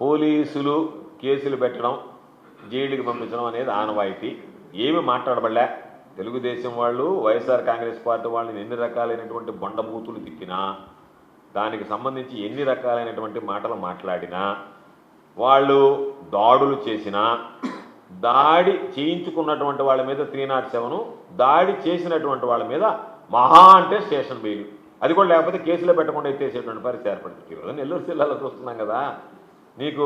పోలీసులు కేసులు పెట్టడం జైలుకి పంపించడం అనేది ఆనవాయితీ. ఏమి మాట్లాడబడలే. తెలుగుదేశం వాళ్ళు వైఎస్ఆర్ కాంగ్రెస్ పార్టీ వాళ్ళని ఎన్ని రకాలైనటువంటి బొండబూతులు తిట్టినా దానికి సంబంధించి ఎన్ని రకాలైనటువంటి మాటలు మాట్లాడినా వాళ్ళు దాడులు చేసినా దాడి చేయించుకున్నటువంటి వాళ్ళ మీద త్రీ నాట్ సెవెన్ దాడి చేసినటువంటి వాళ్ళ మీద మహా అంటే స్టేషన్ బెయిల్. అది కూడా లేకపోతే కేసులో పెట్టకుండా ఎత్తేసేటువంటి పరిస్థితి ఏర్పడుతుంది. ఈరోజు నెల్లూరు జిల్లాలో చూస్తున్నాం కదా. నీకు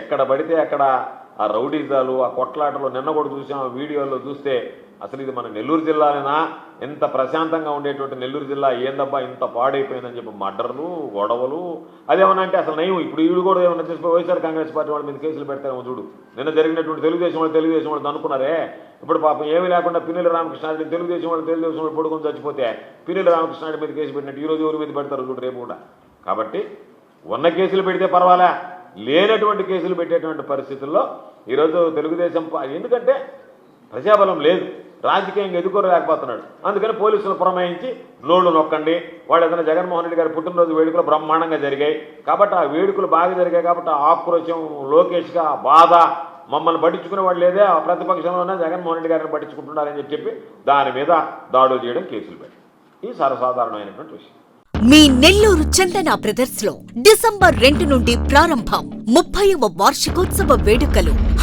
ఎక్కడ పడితే అక్కడ ఆ రౌడీజాలు ఆ కొట్లాటలు నిన్న కూడా చూసాం ఆ వీడియోలో చూస్తే అసలు ఇది మన నెల్లూరు జిల్లానేనా? ఎంత ప్రశాంతంగా ఉండేటువంటి నెల్లూరు జిల్లా ఏందబ్బా ఇంత పాడైపోయిందని చెప్పి మర్డర్లు గొడవలు. అదేమన్నా అంటే అసలు నయం ఇప్పుడు వీడు కూడా ఏమన్నా చేసి వైఎస్ఆర్ కాంగ్రెస్ పార్టీ వాళ్ళ మీద కేసులు పెడతారేమో చూడు. నిన్న జరిగినటువంటి తెలుగుదేశం వాళ్ళు తెలుగుదేశం వాళ్ళు అనుకున్నారే? ఇప్పుడు పాపం ఏమీ లేకుండా పిన్నెల రామకృష్ణారెడ్డి తెలుగుదేశం వాళ్ళు తెలుగుదేశం వాళ్ళు పడుకొని చచ్చిపోతే పిన్నెల రామకృష్ణారెడ్డి మీద కేసు పెట్టినట్టు ఈ రోజు ఎవరి మీద పెడతారు చూడు రేపు కూడా. కాబట్టి ఉన్న కేసులు పెడితే పర్వాలే. లేనటువంటి కేసులు పెట్టేటువంటి పరిస్థితుల్లో ఈరోజు తెలుగుదేశం ఎందుకంటే ప్రజాబలం లేదు. రాజకీయంగా ఎదుర్కోలేకపోతున్నాడు. అందుకని పోలీసులు పురమాయించి నోళ్ళు నొక్కండి. వాళ్ళు ఏదైనా జగన్మోహన్ రెడ్డి గారి పుట్టినరోజు వేడుకలు బ్రహ్మాండంగా జరిగాయి. కాబట్టి ఆ వేడుకలు బాగా జరిగాయి కాబట్టి ఆ ఆక్రోశం లోకేష్గా బాధ మమ్మల్ని పట్టించుకునే వాళ్ళు లేదే. ఆ ప్రతిపక్షంలోనే జగన్మోహన్ రెడ్డి గారిని పట్టించుకుంటున్నారని చెప్పి దాని మీద దాడులు చేయడం కేసులు పెట్టి ఇది సర్వసాధారణమైనటువంటి విషయం. మీ నెల్లూరు చందన బ్రదర్స్లో డిసెంబర్ రెండు నుండి ప్రారంభం ముప్పైవ వార్షికోత్సవ వేడుకలు.